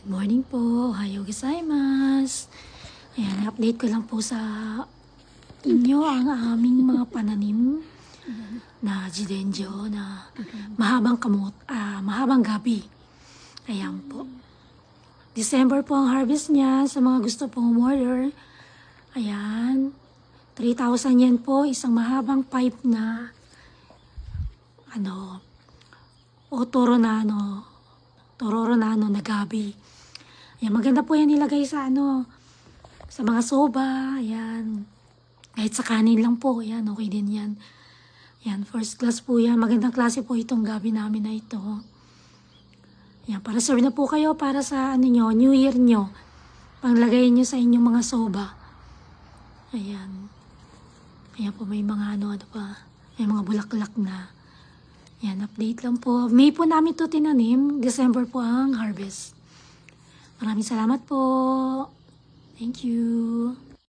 Good morning po. Ohayo gozaimasu. Ayan, update ko lang po sa inyo ang aming mga pananim na jidenjo na mahabang kamot, ah, mahabang gabi. Ayan po. December po ang harvest niya sa mga gusto pong umorder. Ayan. 3,000 yen po, isang mahabang pipe na ano, o toro na ano, tororo na ano na gabi. Ayan, maganda po yan nilagay sa ano, sa mga soba, ayan. Kahit sa kanin lang po, ayan, okay din yan. Ayan, first class po yan. Magandang klase po itong gabi namin na ito. Ayan, para serve na po kayo para sa ano nyo, New Year nyo. Panglagay nyo sa inyong mga soba. Ayan. Ayan po, may mga ano, ano pa, may mga bulaklak na. Yan, update lang po. May po namin to tinanim. December po ang harvest. Maraming salamat po. Thank you.